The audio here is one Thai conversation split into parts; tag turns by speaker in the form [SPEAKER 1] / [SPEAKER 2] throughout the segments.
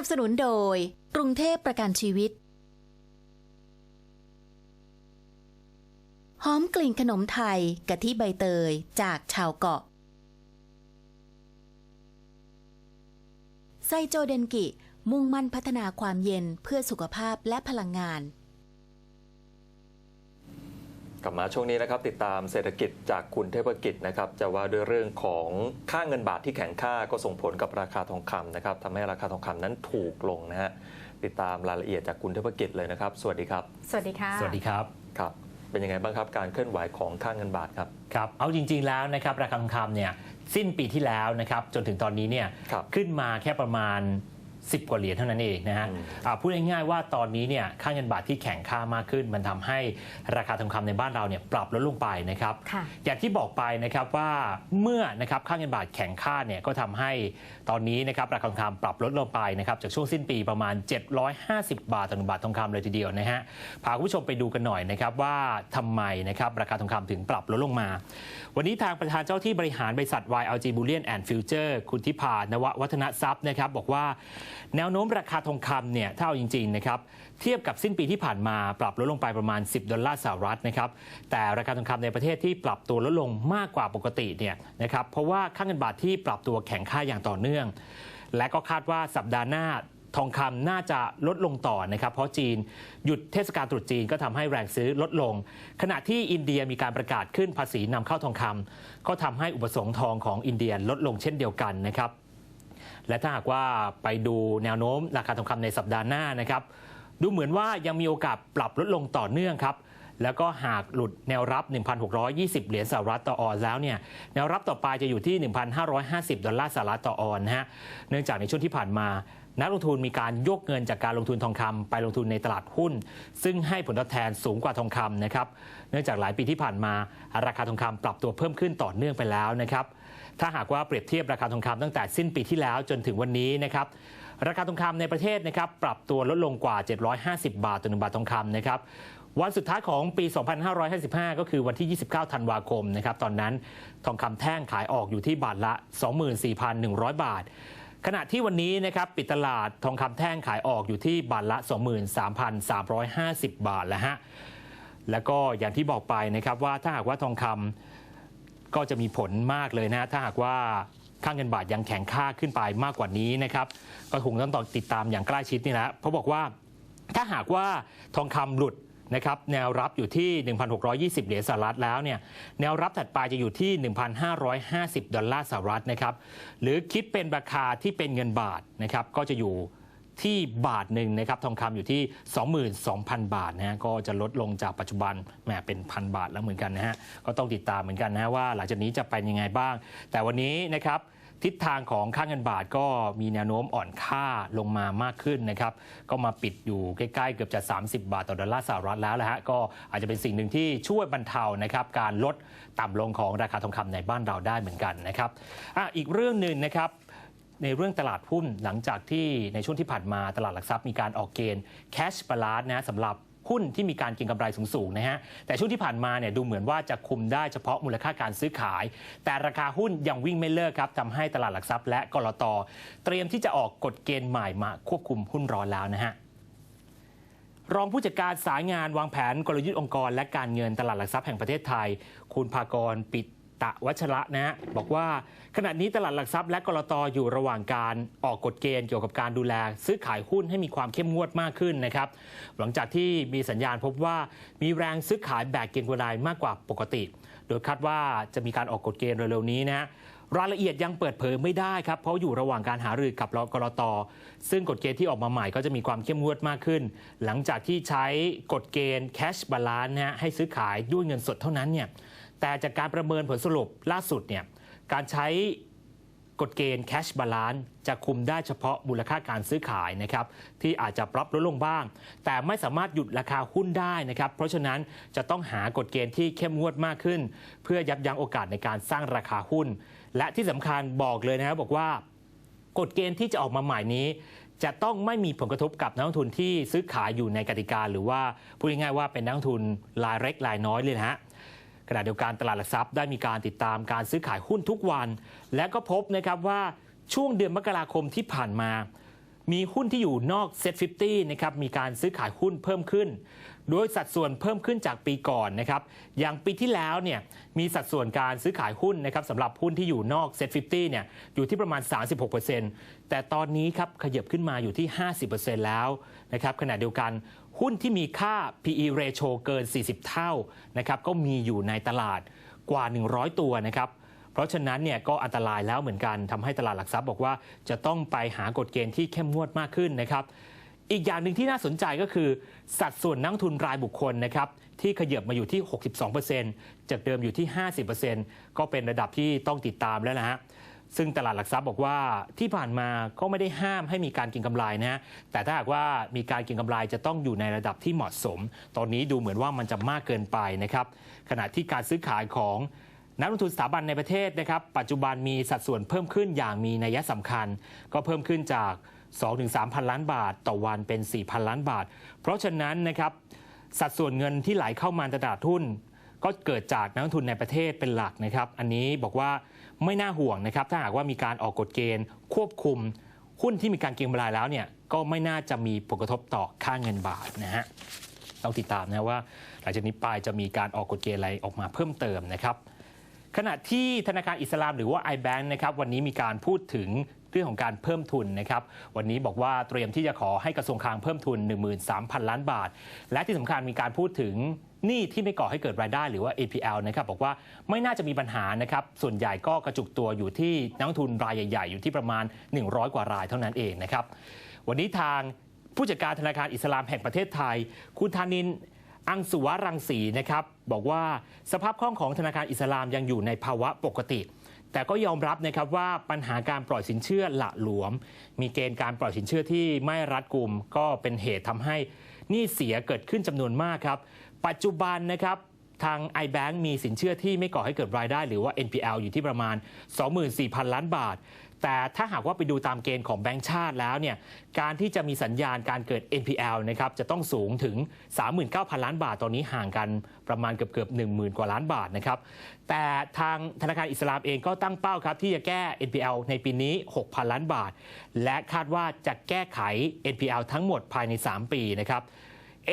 [SPEAKER 1] นับสนุนโดย กรุงเทพประกันชีวิต หอมกลิ่นขนมไทยกะทิใบเตยจากชาวเกาะ ไซโจเดนกิ มุ่งมั่นพัฒนาความเย็นเพื่อสุขภาพและพลังงาน
[SPEAKER 2] กลับมาช่วงนี้นะครับติดตามเศรษฐกิจจากคุณเทพกิจนะครับจะว่าด้วยเรื่องของค่าเงินบาทที่แข็งค่าก็ส่งผลกับราคาทองคำนะครับทำให้ราคาทองคำนั้นถูกลงนะฮะติดตามรายละเอียดจากคุณเทพกิจเลยนะครับ สวัสดีครับ
[SPEAKER 3] สวัสดีค่ะ
[SPEAKER 4] สวัสดีครับ
[SPEAKER 2] ครับเป็นยังไงบ้างครับการเคลื่อนไหวของค่าเงินบาทครับ
[SPEAKER 4] ครับเอาจริง ๆแล้วนะครับราคาทองคำเนี่ยสิ้นปีที่แล้วนะครับจนถึงตอนนี้เนี่ย
[SPEAKER 2] ครับ
[SPEAKER 4] ขึ้นมาแค่ประมาณ 10 กว่าเหรียญเท่านั้นเองนะฮะ
[SPEAKER 2] อืม
[SPEAKER 4] อ่าพูดง่ายๆว่าตอนนี้เนี่ยค่าเงินบาทที่แข็งค่ามากขึ้น มันทำให้ราคาทองคำในบ้านเราเนี่ยปรับลดลงไปนะครับ
[SPEAKER 3] ค่ะ
[SPEAKER 4] อย่างที่บอกไปนะครับว่าเมื่อนะครับค่าเงินบาทแข็งค่าเนี่ยก็ทำให้ตอนนี้นะครับราคาทองคำปรับลดลงไปนะครับจากช่วงสิ้นปีประมาณ 750 บาทต่อหนึ่งบาททองคำเลยทีเดียวนะฮะพาคุณผู้ชมไปดูกันหน่อยนะครับว่าทำไมนะครับราคาทองคำถึงปรับลดลงมา วันนี้ทางประธานเจ้าที่บริหารบริษัท YLG Bullion and Future คุณทิพานววัฒนทรัพย์นะครับบอกว่าแนวโน้มราคาทองคำเนี่ยถ้าเอาจริงๆนะครับเทียบกับสิ้นปีที่ผ่านมาปรับลดลงไปประมาณ 10 ดอลลาร์สหรัฐนะครับแต่ราคาทองคำในประเทศที่ปรับตัวลดลงมากกว่าปกติเนี่ยนะครับเพราะว่าค่าเงินบาทที่ปรับตัวแข็งค่าอย่างต่อเนื่อง และก็คาดว่าสัปดาห์หน้าทองคำน่าจะลดลงต่อนะครับ เพราะจีนหยุดเทศกาลตรุษจีนก็ทำให้แรงซื้อลดลง ขณะที่อินเดียมีการประกาศขึ้นภาษีนำเข้าทองคำก็ทำให้อุปสงค์ทองของอินเดียลดลงเช่นเดียวกันนะครับ และถ้าหากว่าไปดูแนวโน้มราคาทองคำในสัปดาห์หน้านะครับ ดูเหมือนว่ายังมีโอกาสปรับลดลงต่อเนื่องครับแล้วก็หากหลุดแนวรับ 1,620 เหรียญสหรัฐต่อออนแล้วเนี่ย แนวรับต่อไปจะอยู่ที่ 1,550 ดอลลาร์สหรัฐต่อออนนะฮะ เนื่องจากในช่วงที่ผ่านมา นักลงทุนมีการยกเงินจากการลงทุนทองคำไปลงทุนในตลาดหุ้น ซึ่งให้ผลตอบแทนสูงกว่าทองคำนะครับ เนื่องจากหลายปีที่ผ่านมา ราคาทองคำปรับตัวเพิ่มขึ้นต่อเนื่องไปแล้วนะครับ ถ้าหากว่าเปรียบเทียบราคาทองคำตั้งแต่สิ้นปีที่แล้วจนถึงวันนี้นะครับราคาทองคำในประเทศนะครับปรับตัวลดลงกว่า 750 บาทต่อหนึ่งบาททองคำนะครับวันสุดท้ายของปี 2555 ก็คือวันที่ 29 ธันวาคมนะครับตอนนั้นทองคำแท่งขายออกอยู่ที่บาทละ 24,100 บาท ขณะที่วันนี้นะครับปิดตลาดทองคำแท่งขายออกอยู่ที่บาทละ 23,350 บาทแล้วฮะแล้วก็อย่างที่บอกไปนะครับว่าถ้าหากว่าทองคำ ก็จะมีผลมากเลยนะถ้าหากว่าค่าเงินบาทยังแข็งค่าขึ้นไปมากกว่านี้นะครับก็คงต้องต่อติดตามอย่างใกล้ชิดนี่แหละเพราะบอกว่าถ้าหากว่าทองคำหลุดนะครับแนวรับอยู่ที่ 1,620 เหรียญสหรัฐแล้วเนี่ยแนวรับถัดไปจะอยู่ที่ 1,550 ดอลลาร์สหรัฐนะครับหรือคิดเป็นราคาที่เป็นเงินบาทนะครับก็จะอยู่ ที่บาทหนึ่งนะครับทองคำอยู่ที่ 22,000 บาทนะฮะก็จะลดลงจากปัจจุบันแหมเป็นพันบาทแล้วเหมือนกันนะฮะก็ต้องติดตามเหมือนกันนะฮะว่าหลังจากนี้จะเป็นยังไงบ้าง แต่วันนี้นะครับทิศทางของค่าเงินบาทก็มีแนวโน้มอ่อนค่าลงมามากขึ้นนะครับ ก็มาปิดอยู่ใกล้ๆเกือบจะ 30 บาทต่อดอลลาร์สหรัฐแล้วนะฮะก็อาจจะเป็นสิ่งหนึ่งที่ช่วยบรรเทานะครับการลดต่ำลงของราคาทองคำในบ้านเราได้เหมือนกันนะครับอะอีกเรื่องหนึ่งนะครับ ในเรื่องตลาดหุ้นหลังจากที่ในช่วงที่ผ่านมาตลาดหลักทรัพย์มีการออกเกณฑ์ cash balance นะสำหรับหุ้นที่มีการเก็งกำไรสูงๆนะฮะ แต่ช่วงที่ผ่านมาเนี่ยดูเหมือนว่าจะคุมได้เฉพาะมูลค่าการซื้อขาย แต่ราคาหุ้นยังวิ่งไม่เลิกครับทำให้ตลาดหลักทรัพย์และกรตเตรียมที่จะออกกฎเกณฑ์ใหม่มาควบคุมหุ้นร้อนแล้วนะฮะรองผู้จัดการสายงานวางแผนกลยุทธ์องค์กร และการเงินตลาดหลักทรัพย์แห่งประเทศไทย คุณภากรปิด ตะวัชระนะ บอกว่าขณะนี้ตลาดหลักทรัพย์และกรตอยู่ระหว่างการออกกฎเกณฑ์เกี่ยวกับการดูแล ซื้อขายหุ้นให้มีความเข้มงวดมากขึ้นนะครับ หลังจากที่มีสัญญาณพบว่ามีแรงซื้อขายแบกเก็งกำไรมากกว่าปกติ โดยคาดว่าจะมีการออกกฎเกณฑ์เร็วๆนี้นะรายละเอียดยังเปิดเผยไม่ได้ครับ เพราะอยู่ระหว่างการหารือกับกรตซึ่งกฎเกณฑ์ที่ออกมาใหม่ก็จะมีความเข้มงวดมากขึ้น หลังจากที่ใช้กฎเกณฑ์ cash balance นะฮะให้ซื้อขายด้วยเงินสดเท่านั้นเนี่ย แต่จากการประเมินผลสรุปล่าสุดเนี่ยการใช้กฎเกณฑ์ cash balance จะคุมได้เฉพาะมูลค่าการซื้อขายนะครับที่อาจจะปรับลดลงบ้าง แต่ไม่สามารถหยุดราคาหุ้นได้นะครับเพราะฉะนั้นจะต้องหากฎเกณฑ์ที่เข้มงวดมากขึ้น เพื่อยับยั้งโอกาสในการสร้างราคาหุ้น และที่สำคัญบอกเลยนะครับบอกว่ากฎเกณฑ์ที่จะออกมาใหม่นี้ จะต้องไม่มีผลกระทบกับนักลงทุนที่ซื้อขายอยู่ในกติกาหรือว่าพูดง่ายๆว่าเป็นนักลงทุนรายเล็กรายน้อยเลยนะฮะ ขณะเดียวกันตลาดหลักทรัพย์ได้มีการติดตามการซื้อขายหุ้นทุกวัน และก็พบนะครับว่าช่วงเดือนมกราคมที่ผ่านมา มีหุ้นที่อยู่นอกเซ็ตฟินะครับมีการซื้อขายหุ้นเพิ่มขึ้น โดยสัดส่วนเพิ่มขึ้นจากปีก่อนนะครับอย่างปีที่แล้วเนี่ยมีสัดส่วนการซื้อขายหุ้นนะครับสำหรับหุ้นที่อยู่นอกเซ็ต50เนี่ยอยู่ที่ประมาณ 36%แต่ตอนนี้ครับขยับขึ้นมาอยู่ที่ 50%แล้วนะครับขณะเดียวกันหุ้นที่มีค่า PE ratio เกิน 40 เท่านะครับก็มีอยู่ในตลาดกว่า 100 ตัวนะครับเพราะฉะนั้นเนี่ยก็อันตรายแล้วเหมือนกันทำให้ตลาดหลักทรัพย์บอกว่าจะต้องไปหากฎเกณฑ์ที่เข้มงวดมากขึ้นนะครับ อีกอย่างหนึ่งที่น่าสนใจก็คือ สัดส่วนนักทุนรายบุคคลนะครับที่ขยับมาอยู่ที่ 62%จากเดิมอยู่ที่ 50%ก็เป็นระดับที่ต้องติดตามแล้วนะฮะซึ่งตลาดหลักทรัพย์บอกว่าที่ผ่านมาก็ไม่ได้ห้ามให้มีการก็งกำไรนะฮะแต่ถ้าหากว่ามีการก็งกำไรจะต้องอยู่ในระดับที่เหมาะสม ตอนนี้ดูเหมือนว่ามันจะมากเกินไปนะครับขณะที่การซื้อขายของนักลงทุนสถาบันในประเทศนะครับ ปัจจุบันมีสัดส่วนเพิ่มขึ้นอย่างมีนัยสำคัญ ก็เพิ่มขึ้นจาก 2-3พันล้านบาท ต่อวันเป็น4พันล้านบาท เพราะฉะนั้นนะครับสัดส่วนเงินที่ไหลเข้ามาในตลาดหุ้นก็เกิดจากนักทุนในประเทศเป็นหลักนะครับ อันนี้บอกว่าไม่น่าห่วงนะครับ ถ้าหากว่ามีการออกกฎเกณฑ์ ควบคุมหุ้นที่มีการเก็งกำไรแล้วเนี่ยก็ไม่น่าจะมีผลกระทบต่อค่าเงินบาทนะฮะต้องติดตามนะว่า หลังจากนี้ไปจะมีการออกกฎเกณฑ์อะไรออกมาเพิ่มเติมนะครับ ขณะที่ธนาคารอิสลามหรือว่า iBank นะครับวันนี้มีการพูดถึง เรื่องของการเพิ่มทุนนะครับวันนี้บอกว่าเตรียมที่จะขอให้กระทรวงคลังเพิ่มทุน 13,000 ล้านบาท และที่สำคัญมีการพูดถึงหนี้ที่ไม่ก่อให้เกิดรายได้หรือว่า APL นะครับบอกว่าไม่น่าจะมีปัญหานะครับส่วนใหญ่ก็กระจุกตัวอยู่ที่นักทุนรายใหญ่ ๆ อยู่ที่ประมาณ 100 กว่ารายเท่านั้นเองนะครับวันนี้ทางผู้จัดการธนาคารอิสลามแห่งประเทศไทย คุณธานินอังสุวรังสีนะครับบอกว่าสภาพคล่องของธนาคารอิสลามยังอยู่ในภาวะปกติ แต่ก็ยอมรับนะครับว่าปัญหาการปล่อยสินเชื่อหละหลวม มีเกณฑ์การปล่อยสินเชื่อที่ไม่รัดกุม ก็เป็นเหตุทำให้หนี้เสียเกิดขึ้นจำนวนมากครับ ปัจจุบันนะครับทาง iBank มีสินเชื่อที่ไม่ก่อให้เกิดรายได้ หรือว่า NPL อยู่ที่ประมาณ 24,000 ล้านบาท แต่ถ้าหากว่าไปดูตามเกณฑ์ของแบงก์ชาติแล้วเนี่ยการที่จะมีสัญญาณการเกิด NPL นะครับจะต้องสูงถึง 39,000 ล้านบาทตอนนี้ห่างกันประมาณเกือบเกือบ10,000 กว่าล้านบาทนะครับแต่ทางธนาคารอิสลามเองก็ตั้งเป้าครับที่จะแก้ NPL ในปีนี้ 6,000 ล้านบาท และคาดว่าจะแก้ไข NPL ทั้งหมดภายใน 3 ปีนะครับ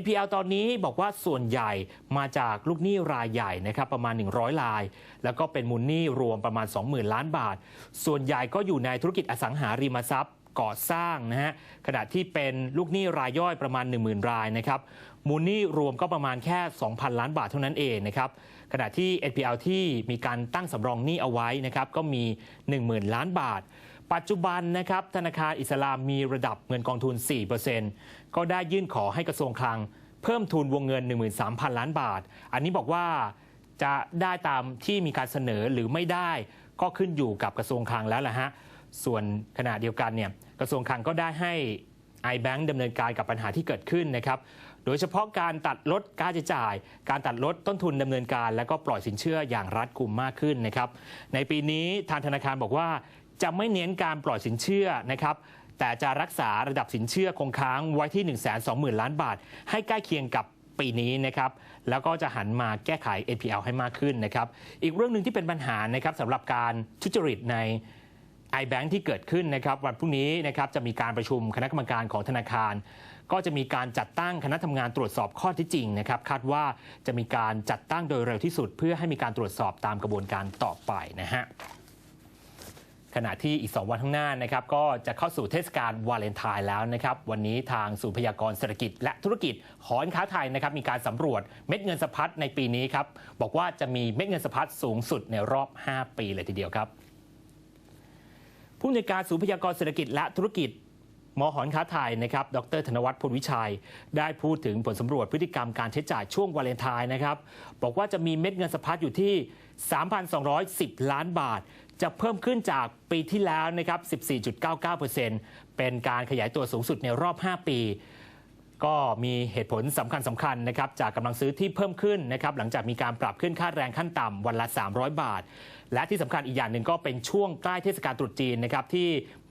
[SPEAKER 4] NPL ตอนนี้บอกว่าส่วนใหญ่มาจากลูกหนี้รายใหญ่นะครับประมาณ 100ราย แล้วก็เป็นมูลหนี้รวมประมาณ 20,000 ล้านบาท ส่วนใหญ่ก็อยู่ในธุรกิจอสังหาริมทรัพย์ก่อสร้างนะฮะขณะที่เป็นลูกหนี้รายย่อยประมาณ 10,000 รายนะครับมูลหนี้รวมก็ประมาณแค่ 2,000 ล้านบาทเท่านั้นเองนะครับขณะที่ NPL ที่มีการตั้งสำรองหนี้เอาไว้นะครับก็มี 10,000 ล้านบาท ปัจจุบันนะครับธนาคารอิสลามมีระดับเงินกองทุน 4%ก็ได้ยื่นขอให้กระทรวงคลัง เพิ่มทุนวงเงิน 13,000 ล้านบาท อันนี้บอกว่า จะได้ตามที่มีการเสนอหรือไม่ได้ก็ขึ้นอยู่กับกระทรวงคลังแล้วแหละฮะ ส่วนขณะเดียวกันเนี่ยกระทรวงคลังก็ได้ให้ iBank ดำเนินการกับปัญหาที่เกิดขึ้นนะครับ โดยเฉพาะการตัดลดค่าใช้จ่าย การตัดลดต้นทุนดำเนินการ และก็ปล่อยสินเชื่ออย่างรัดกุมมากขึ้นนะครับ ในปีนี้ทางธนาคารบอกว่าจะไม่เน้นการปล่อยสินเชื่อนะครับ แต่จะรักษาระดับสินเชื่อคงค้างไว้ที่ 1 2 0 0 0 0 ล้านบาท ให้ใกล้เคียงกับ ปีนี้นะครับแล้วก็จะหันมาแก้ไข NPL ให้มากขึ้นนะครับอีกเรื่องหนึ่งที่เป็นปัญหานะครับสำหรับการทุจริตใน iBank ที่เกิดขึ้นนะครับวันพรุ่งนี้นะครับจะมีการประชุมคณะกรรมการของธนาคาร ก็จะมีการจัดตั้งคณะทำงานตรวจสอบข้อที่จริงนะครับคาดว่าจะมีการจัดตั้งโดยเร็วที่สุด เพื่อให้มีการตรวจสอบตามกระบวนการต่อไปนะฮะ ขณะที่อีก 2 วันข้างหน้านะครับก็จะเข้าสู่เทศกาลวาเลนไทน์แล้วนะครับ วันนี้ทางศูนย์พยากรณ์เศรษฐกิจ และธุรกิจหอการค้าไทยนะครับมีการสำรวจเม็ดเงินสะพัดในปีนี้ครับบอกว่าจะมีเม็ดเงินสะพัดสูงสุดในรอบ 5 ปีเลยทีเดียวครับ ผู้อำนวยการศูนย์พยากรณ์เศรษฐกิจและธุรกิจมหอนค้าไทยนะครับ ดรธนวัฒน์พลวิชัย ได้พูดถึงผลสำรวจพฤติกรรมการใช้จ่ายช่วงวาเลนไทน์นะครับ บอกว่าจะมีเม็ดเงินสะพัดอยู่ที่ 3,210 ล้านบาท จะเพิ่มขึ้นจากปีที่แล้วนะครับ 14.99%เป็นการขยายตัวสูงสุดในรอบ 5 ปี ก็มีเหตุผลสำคัญสำคัญนะครับจากกำลังซื้อที่เพิ่มขึ้นนะครับหลังจากมีการปรับขึ้นค่าแรงขั้นต่ำวันละ 300 บาท และที่สำคัญอีกอย่างหนึ่งก็เป็นช่วงใกล้เทศกาลตรุษจีนนะครับที่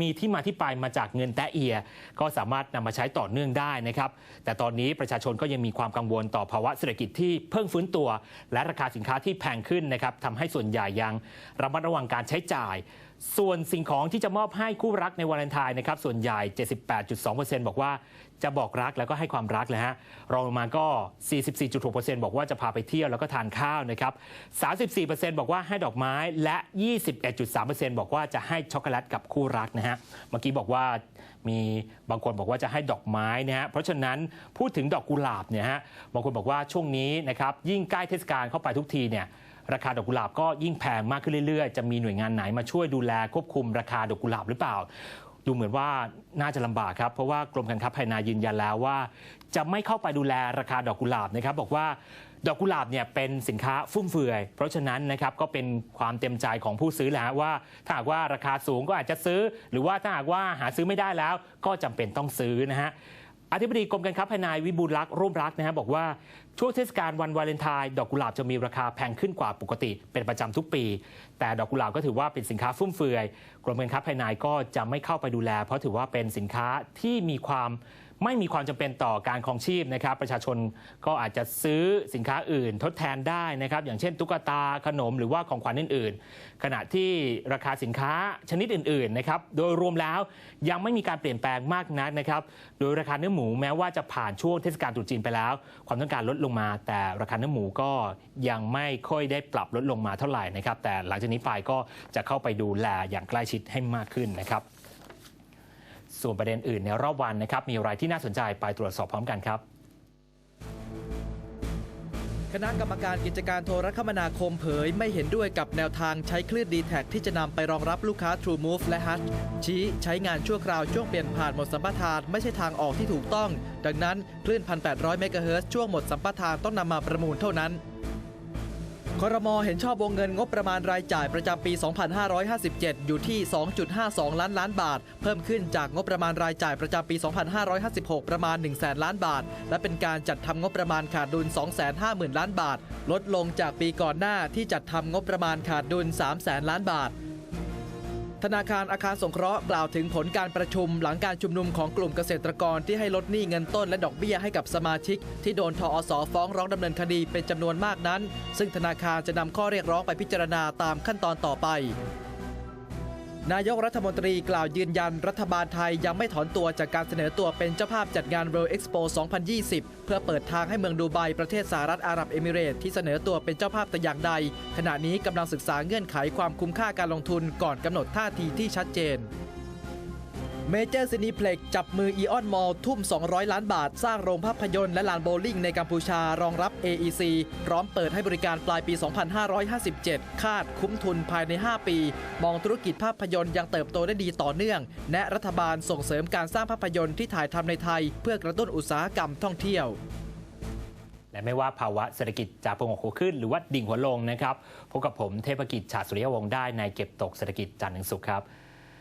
[SPEAKER 4] มีที่มาที่ไปมาจากเงินแตะเอีย ก็สามารถนำมาใช้ต่อเนื่องได้นะครับแต่ตอนนี้ประชาชนก็ยังมีความกังวลต่อภาวะเศรษฐกิจที่เพิ่งฟื้นตัว และราคาสินค้าที่แพงขึ้นนะครับทำให้ส่วนใหญ่ยังระมัดระวังการใช้จ่าย ส่วนสิ่งของที่จะมอบให้คู่รักในวาเลนไทน์นะครับส่วนใหญ่ญ่78.2%บอกว่า จะบอกรักแล้วก็ให้ความรักเลยฮะรองลงมาก็ 44.6%บอกว่าจะพาไปเที่ยวแล้วก็ทานข้าวนะครับ 34%บอกว่าให้ดอกไม้และ 21.3%บอกว่าจะให้ช็อกโกแลตกับคู่รักนะฮะเมื่อกี้บอกว่ามีบางคนบอกว่าจะให้ดอกไม้นะฮะเพราะฉะนั้นพูดถึงดอกกุหลาบเนี่ยฮะบางคนบอกว่าช่วงนี้นะครับยิ่งใกล้เทศกาลเข้าไปทุกทีเนี่ยราคาดอกกุหลาบก็ยิ่งแพงมากขึ้นเรื่อยๆ จะมีหน่วยงานไหนมาช่วยดูแลควบคุมราคาดอกกุหลาบหรือเปล่า ดูเหมือนว่าน่าจะลำบากครับ เพราะว่ากรมการค้าภายในยืนยันแล้วว่า จะไม่เข้าไปดูแลราคาดอกกุหลาบนะครับบอกว่าดอกกุหลาบเนี่ยเป็นสินค้าฟุ่มเฟือย เพราะฉะนั้นนะครับก็เป็นความเต็มใจของผู้ซื้อแล้ว่า ถ้าหากว่าราคาสูงก็อาจจะซื้อ หรือว่าถ้าหากว่าหาซื้อไม่ได้แล้วก็จำเป็นต้องซื้อนะฮะ อธิบดีกรมการค้าภายในวิบูลรักษ์ร่วมรักนะฮะบอกว่าช่วงเทศกาลวันวาเลนไทน์ดอกกุหลาบจะมีราคาแพงขึ้นกว่าปกติเป็นประจำทุกปี แต่ดอกกุหลาบก็ถือว่าเป็นสินค้าฟุ่มเฟือย กรมการค้าภายในก็จะไม่เข้าไปดูแล เพราะถือว่าเป็นสินค้าที่มีความ ไม่มีความจำเป็นต่อการครองชีพนะครับ ประชาชนก็อาจจะซื้อสินค้าอื่นทดแทนได้นะครับ อย่างเช่น ตุ๊กตาขนมหรือว่าของขวัญอื่น ๆ ขณะที่ราคาสินค้าชนิดอื่น ๆ นะครับ โดยรวมแล้วยังไม่มีการเปลี่ยนแปลงมากนักนะครับ โดยราคาเนื้อหมูแม้ว่าจะผ่านช่วงเทศกาลตรุษจีนไปแล้ว ความต้องการลดลงมา แต่ราคาเนื้อหมูก็ยังไม่ค่อยได้ปรับลดลงมาเท่าไหร่นะครับ แต่หลังจากนี้ไปก็จะเข้าไปดูแลอย่างใกล้ชิดให้มากขึ้นนะครับ ส่วนประเด็นอื่นในรอบวันนะครับมีอะไรที่น่าสนใจไปตรวจสอบพร้อมกันครับ
[SPEAKER 3] คณะกรรมการกิจการโทรคมนาคมเผย ไม่เห็นด้วยกับแนวทางใช้คลื่น d t แทที่จะนำไปรองรับลูกค้า True Move และ Hush ชี้ใช้งานชั่วคราวช่วงเปลี่ยนผ่านหมดสัมปทานไม่ใช่ทางออกที่ถูกต้อง ดังนั้นคลื่น 1,800 เมกะเฮิรตซ์ช่วงหมดสัมปทานต้องนำมาประมูลเท่านั้น คอรมอเห็นชอบวงเงินงบประมาณรายจ่ายประจำปี 2557 อยู่ที่ 2.52 ล้านล้านบาท เพิ่มขึ้นจากงบประมาณรายจ่ายประจำปี 2556 ประมาณ 1 0 0 0 0 ล้านบาท และเป็นการจัดทำงบประมาณขาดดุล 250,000 ล้านบาท ลดลงจากปีก่อนหน้าที่จัดทำงบประมาณขาดดุล 3 0 0 0 0 ล้านบาท ธนาคารอาคารสงเคราะห์กล่าวถึงผลการประชุมหลังการชุมนุมของกลุ่มเกษตรกรที่ให้ลดหนี้เงินต้นและดอกเบี้ยให้กับสมาชิก ที่โดนทอสฟ้องร้องดำเนินคดีเป็นจำนวนมากนั้น ซึ่งธนาคารจะนำข้อเรียกร้องไปพิจารณาตามขั้นตอนต่อไป นายกรัฐมนตรีกล่าวยืนยันรัฐบาลไทยยังไม่ถอนตัวจากการเสนอตัวเป็นเจ้าภาพจัดงาน World Expo 2020 เพื่อเปิดทางให้เมืองดูไบประเทศสหรัฐอาหรับเอมิเรตส์ที่เสนอตัวเป็นเจ้าภาพแต่อย่างใด ขณะนี้กำลังศึกษาเงื่อนไขความคุ้มค่าการลงทุนก่อนกำหนดท่าทีที่ชัดเจน เมเจอร์ซินีเพล็กจับมืออีออนมอลทุ่ม 200 ล้านบาท สร้างโรงภาพยนตร์และลานโบลิ่งในกัมพูชารองรับ AEC พร้อมเปิดให้บริการปลายปี 2557 คาดคุ้มทุนภายใน 5 ปี มองธุรกิจภาพยนตร์ยังเติบโตได้ดีต่อเนื่องแนะรัฐบาลส่งเสริมการสร้างภาพยนตร์ที่ถ่ายทำในไทย เพื่อกระตุ้นอุตสาหกรรมท่องเที่ยว
[SPEAKER 4] และไม่ว่าภาวะเศรษฐกิจจะปงหัวขึ้นหรือว่าดิ่งหัวลงนะครับ พบกับผมเทพกิจฉาสุริยวงศ์ได้ในเก็บตกเศรษฐกิจจันทร์ถึงศุกร์ครับ